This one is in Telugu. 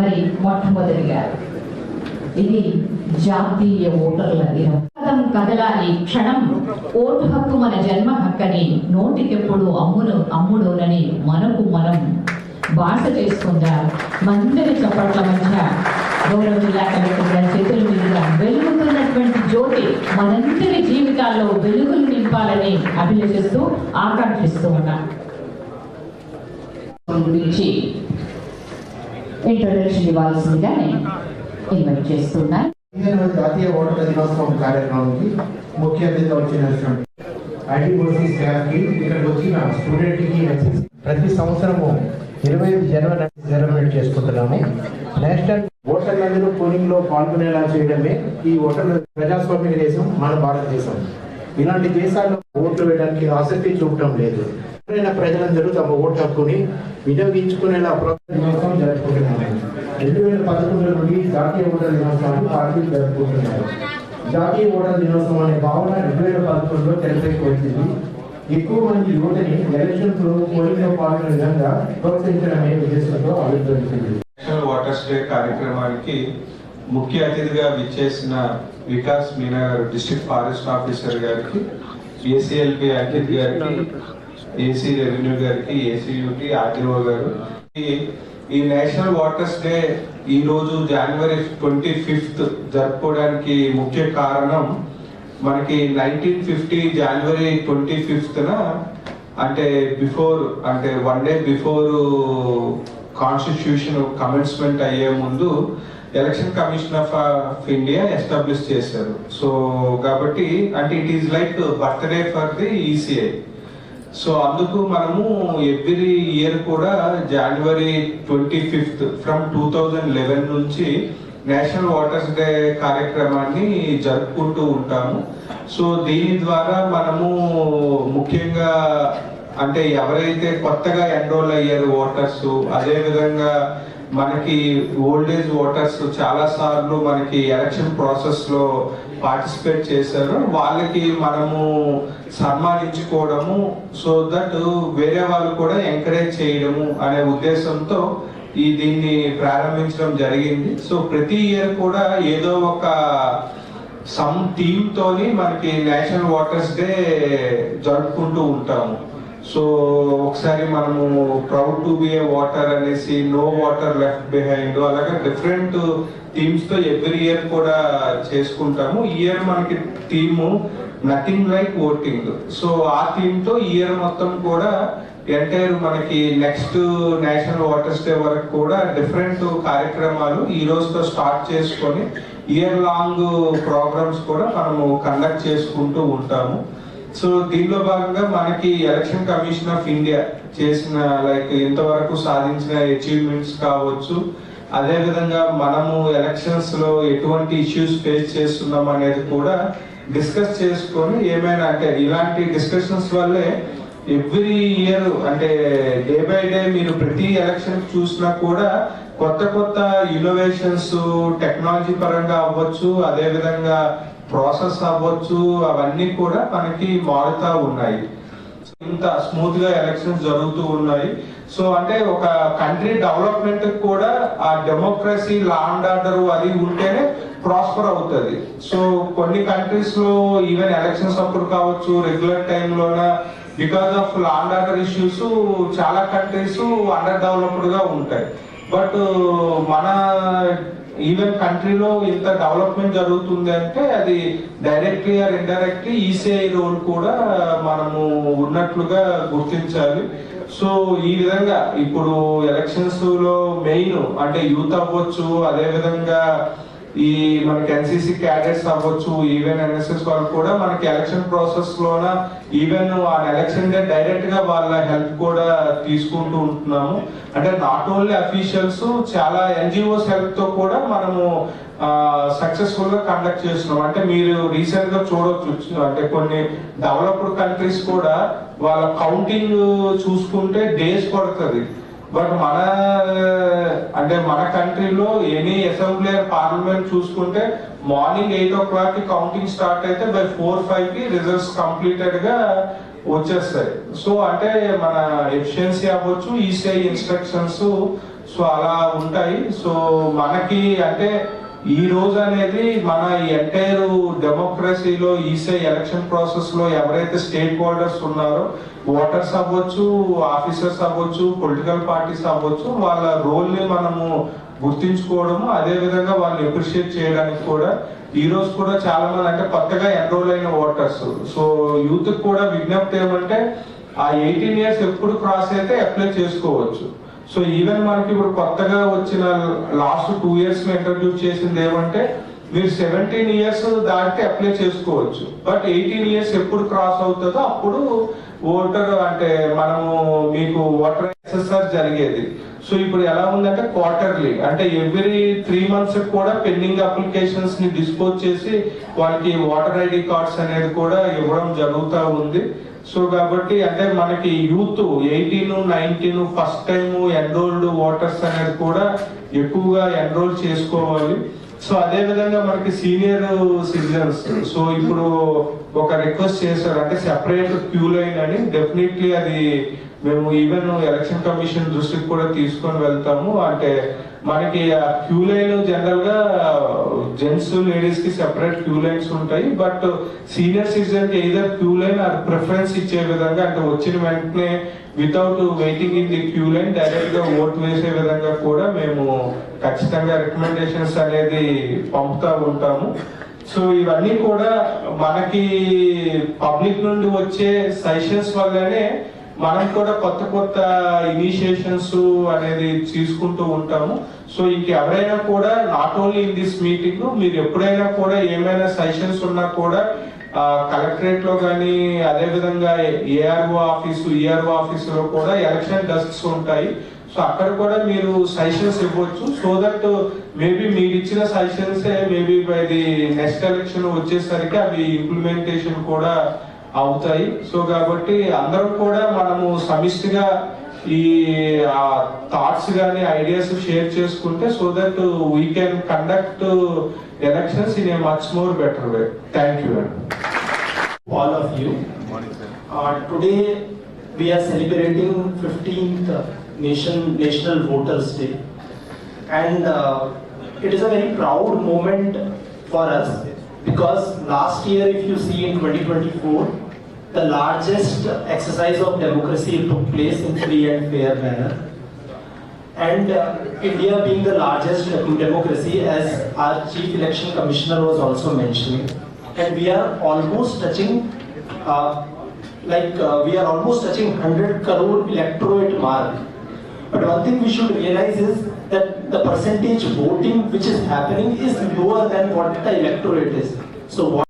మరి మొట్టమొదటిగా ఇది జాతీయ ఓటర్ల దినం. కదలాలి క్షణం ఓటు హక్కు మన జన్మ హక్కని నోటికెప్పుడు అమ్మును అమ్ముడోనని మనకు మనం భాష చేసుకుందా? మందరి చప్పట్ల మధ్య గౌరవ జిల్లా కలెక్టర్ గారి చేతుల మీదుగా వెలుగుతున్నటువంటి జ్యోతి మనందరి జీవితాల్లో వెలుగులు నింపాలని అభిలషిస్తూ ఆకాంక్షిస్తూ ఉన్నాం గురించి ఇంట్రొడక్షన్ ఇవ్వాల్సిందిగా నేను ఇన్వైట్ చేస్తున్నాను. జాతీయ ఓటర్ దినోత్సవం కార్యక్రమానికి ముఖ్య అతిథిగా వచ్చినటువంటి ఐడిపోసి స్టాఫ్ ఇక్కడికి వచ్చిన స్టూడెంట్కి ప్రతి సంవత్సరము ఇరవై ఐదు జనవరి సెలబ్రేట్ చేసుకుంటున్నాము. నేషనల్ ఓటర్లందరూ పోలింగ్లో పాల్గొనేలా చేయడమే ఈ ఓటర్ల ప్రజాస్వామ్య దేశం మన భారతదేశం. ఇలాంటి దేశాల్లో ఓట్లు వేయడానికి ఆసక్తి చూపడం లేదు. ఎవరైనా ప్రజలందరూ తమ ఓటు హక్కుని వినియోగించుకునేలా ప్రోత్సాహ దినోత్సవం రెండు వేల పదకొండు నుండి జాతీయ ఓటర్ దినోత్సవాన్ని పార్టీలు జరుపుకుంటున్నారు. జాతీయ ఓటర్ దినోత్సవం అనే భావన రెండు వేల పదకొండులో తెరపైకి వచ్చింది. ఎక్కువ మంది యువతని ఎలక్షన్ పోలింగ్లో పాల్గొనే విధంగా ప్రోత్సహించడమే ఉద్దేశంతో ఆవిర్భవించింది. నేషనల్ వాటర్స్ డే కార్యక్రమానికి ముఖ్య అతిథిగా విచ్చేసిన వికాస్ మీనా గారు డిస్ట్రిక్ట్ ఫారెస్ట్ ఆఫీసర్ గారికి ఏసీఎల్పి అంకిత్ గారికి ఏసీ రెవెన్యూ గారికి ఏసీయూటి ఆర్టీఓ గారు. ఈ- ఈ నేషనల్ వాటర్స్ డే ఈ రోజు జనవరి ట్వంటీ ఫిఫ్త్ జరుపుకోవడానికి ముఖ్య కారణం మనకి నైన్టీన్ ఫిఫ్టీ జనవరి ట్వంటీ ఫిఫ్త్న అంటే బిఫోర్ అంటే one day before constitution commencement అయ్యే ముందు election commission of of India establish చేశారు. సో కాబట్టి అంటే it is like birthday for the ECI so అందుకు మనము ఎవ్రీ ఇయర్ కూడా January twenty fifth from two thousand eleven నుంచి నేషనల్ వాటర్స్ డే కార్యక్రమాన్ని జరుపుకుంటూ ఉంటాము. సో దీని ద్వారా మనము ముఖ్యంగా అంటే ఎవరైతే కొత్తగా ఎన్రోల్ అయ్యారు ఓటర్స్ అదే విధంగా మనకి ఓల్డ్ ఏజ్ ఓటర్స్ చాలా సార్లు మనకి ఎలక్షన్ ప్రాసెస్లో పార్టిసిపేట్ చేశారు. వాళ్ళకి మనము సన్మానించుకోవడము సో దట్ వేరే వాళ్ళు కూడా ఎంకరేజ్ చేయడము అనే ఉద్దేశంతో ఈ దీన్ని ప్రారంభించడం జరిగింది. సో ప్రతి ఇయర్ కూడా ఏదో ఒక సమ్ థీమ్ తోని మనకి నేషనల్ వాటర్స్ డే జరుపుకుంటూ ఉంటాము. సో ఒకసారి మనము proud to be a voter అనేసి నో వాటర్ లెఫ్ట్ బిహైండ్ అలాగే డిఫరెంట్ థీమ్స్తో ఎవ్రీ ఇయర్ కూడా చేసుకుంటాము. ఇయర్ మనకి theme nothing like voting so ఆ థీమ్తో ఇయర్ మొత్తం కూడా ఎంటైర్ మనకి నెక్స్ట్ నేషనల్ వాటర్స్ డే వరకు కూడా డిఫరెంట్ కార్యక్రమాలు ఈ రోజుతో స్టార్ట్ చేసుకొని ఇయర్ లాంగ్ ప్రోగ్రామ్స్ కూడా మనము కండక్ట్ చేసుకుంటూ ఉంటాము. సో దీనిలో భాగంగా మనకి ఎలక్షన్ కమిషన్ ఆఫ్ ఇండియా చేసిన లైక్ ఇంతవరకు సాధించిన అచీవ్మెంట్స్ కావచ్చు. అదే విధంగా మనము ఎలక్షన్స్లో ఎటువంటి ఇష్యూస్ ఫేస్ చేస్తున్నాం అనేది కూడా డిస్కస్ చేసుకొని ఏమైనా అంటే ఇలాంటి డిస్కషన్స్ వల్లే ఎవ్రీ ఇయర్ అంటే డే బై డే మీరు ప్రతి ఎలక్షన్ చూసినా కూడా కొత్త కొత్త ఇన్నోవేషన్స్ టెక్నాలజీ పరంగా అవ్వచ్చు. అదే విధంగా ప్రాసెస్ అవ్వచ్చు అవన్నీ కూడా మనకి మారుతా ఉన్నాయి. ఇంత స్మూత్గా ఎలక్షన్స్ జరుగుతూ ఉన్నాయి. సో అంటే ఒక కంట్రీ డెవలప్మెంట్ కూడా ఆ డెమోక్రసీ లా అండ్ ఆర్డర్ అది ఉంటేనే ప్రాస్పర్ అవుతుంది. సో కొన్ని కంట్రీస్లో ఈవెన్ ఎలక్షన్స్ అప్పుడు కావచ్చు regular టైంలోన because of law and order issues చాలా కంట్రీస్ అండర్ డెవలప్డ్గా ఉంటాయి. బట్ మన ఈవెన్ కంట్రీలో ఇంత డెవలప్మెంట్ జరుగుతుంది అంటే అది directly or indirectly ECI role కూడా మనము ఉన్నట్లుగా గుర్తించాలి. సో ఈ విధంగా ఇప్పుడు ఎలక్షన్స్లో మెయిన్ అంటే యూత్ అవ్వచ్చు అదే విధంగా ఈ మనకి ఎన్సీసీ క్యాడెట్స్ అవ్వచ్చు ఈవెన్ ఎన్ఎస్ఎస్ వాళ్ళు కూడా మనకి ఎలక్షన్ ప్రాసెస్ లోన ఈవెన్ ఆ ఎలక్షన్ డే డైరెక్ట్గా వాళ్ళ హెల్ప్ కూడా తీసుకుంటూ ఉంటున్నాము. అంటే నాట్ ఓన్లీ అఫీషియల్స్ చాలా ఎన్జిఓస్ హెల్ప్తో కూడా మనము సక్సెస్ఫుల్గా కండక్ట్ చేస్తున్నాం. అంటే మీరు రీసెంట్గా చూడవచ్చు అంటే కొన్ని డెవలప్డ్ కంట్రీస్ కూడా వాళ్ళ కౌంటింగ్ చూసుకుంటే డేస్ పడుతుంది. బట్ మన అంటే మన కంట్రీలో ఎనీ అసెంబ్లీ పార్లమెంట్ చూసుకుంటే మార్నింగ్ ఎయిట్ ఓ క్లాక్కి కౌంటింగ్ స్టార్ట్ అయితే బై ఫోర్ ఫైవ్కి రిజల్ట్స్ కంప్లీటెడ్గా వచ్చేస్తాయి. సో అంటే మన ఎఫిషియన్సీ అవ్వచ్చు ఈసీఐ ఇన్స్ట్రక్షన్స్ సో అలా ఉంటాయి. సో మనకి అంటే ఈ రోజు అనేది మన ఎంటైర్ డెమోక్రసీలో ఈసే ఎలక్షన్ ప్రాసెస్లో ఎవరైతే స్టేక్ హోల్డర్స్ ఉన్నారో ఓటర్స్ అవ్వచ్చు ఆఫీసర్స్ అవ్వచ్చు పొలిటికల్ పార్టీస్ అవ్వచ్చు వాళ్ళ రోల్ని మనము గుర్తించుకోవడము అదే విధంగా వాళ్ళని అప్రిషియేట్ చేయడానికి కూడా ఈ రోజు కూడా చాలా మంది అంటే కొత్తగా ఎన్రోల్ అయిన ఓటర్స్. సో యూత్ కూడా విజ్ఞప్తి ఏమంటే ఆ ఎయిటీన్ ఇయర్స్ ఎప్పుడు క్రాస్ అయితే అప్లై చేసుకోవచ్చు. సో ఈవెన్ మనకి ఇప్పుడు కొత్తగా వచ్చిన లాస్ట్ టూ ఇయర్స్ ఇంట్రడ్యూస్ చేసింది ఏమంటే మీరు సెవెంటీన్ ఇయర్స్ దాటితే అప్లై చేసుకోవచ్చు. బట్ ఎయిటీన్ ఇయర్స్ ఎప్పుడు క్రాస్ అవుతుందో అప్పుడు ఓటర్ అంటే మనము మీకు ఓటర్ ఎస్ఎస్ఆర్ జరిగేది. సో ఇప్పుడు ఎలా ఉందంటే క్వార్టర్లీ అంటే ఎవ్రీ త్రీ మంత్స్ కూడా పెండింగ్ అప్లికేషన్స్ని డిస్పోజ్ చేసి వాళ్ళకి ఓటర్ ఐడి కార్డ్స్ అనేది కూడా ఇవ్వడం జరుగుతూ ఉంది. సో కాబట్టి అంటే మనకి youth eighteen nineteen first time enrolled voters అనేది కూడా ఎక్కువగా ఎన్రోల్ చేసుకోవాలి. సో అదే విధంగా మనకి సీనియర్ సిటిజన్స్ సో ఇప్పుడు ఒక రిక్వెస్ట్ చేశారు. అంటే సెపరేట్ క్యూ లైన్ అని. డెఫినెట్లీ అది మేము ఈవెన్ ఎలక్షన్ కమిషన్ దృష్టికి కూడా తీసుకొని వెళ్తాము. అంటే మనకి ఆ క్యూ లైన్ జనరల్గా జెంట్స్ లేడీస్కి సెపరేట్ క్యూ లైన్స్ ఉంటాయి. But senior సిటిజన్కి either queue line or preference ఇచ్చే విధంగా అంటే వచ్చిన వెంటనే without waiting in the queue line డైరెక్ట్గా ఓట్ వేసే విధంగా కూడా మేము ఖచ్చితంగా రికమెండేషన్స్ అనేది పంపుతా ఉంటాము. సో ఇవన్నీ కూడా మనకి పబ్లిక్ నుండి వచ్చే సజెషన్స్ వల్లనే మనం కూడా కొత్త కొత్త ఇనిషియేషన్స్ అనేది తీసుకుంటూ ఉంటాము. సో ఇంకెవరైనా కూడా not only in this meeting మీరు ఎప్పుడైనా కూడా ఏమైనా సజెషన్స్ ఉన్నా కూడా కలెక్టరేట్లో కానీ అదే విధంగా ఏఆర్ఓ ఆఫీసు ఈఆర్ఓ ఆఫీసులో కూడా ఎలక్షన్ డెస్క్స్ ఉంటాయి. సో అక్కడ కూడా మీరు సజెషన్స్ ఇవ్వచ్చు. సో దట్ మేబీ మీరు ఇచ్చిన suggestions maybe by the next election వచ్చేసరికి అవి ఇంప్లిమెంటేషన్ కూడా అవుతాయి. సో కాబట్టి అందరం కూడా మనము సమిష్టిగా ఈ థాట్స్ గానీ ఐడియాస్ షేర్ చేసుకుంటే so that we can conduct elections in a much more better way thank you all of you today we are celebrating fifteenth nation national voters day and it is a very proud moment for us because last year, if you see in 2024, the largest exercise of democracy took place in free and fair manner. And uh, India being the largest democracy, as our Chief Election Commissioner was also mentioning, and we are almost touching, uh, like uh, we are almost touching 100 crore electorate mark. But one thing we should realize is that the percentage voting which is happening is lower than what the electorate is. So what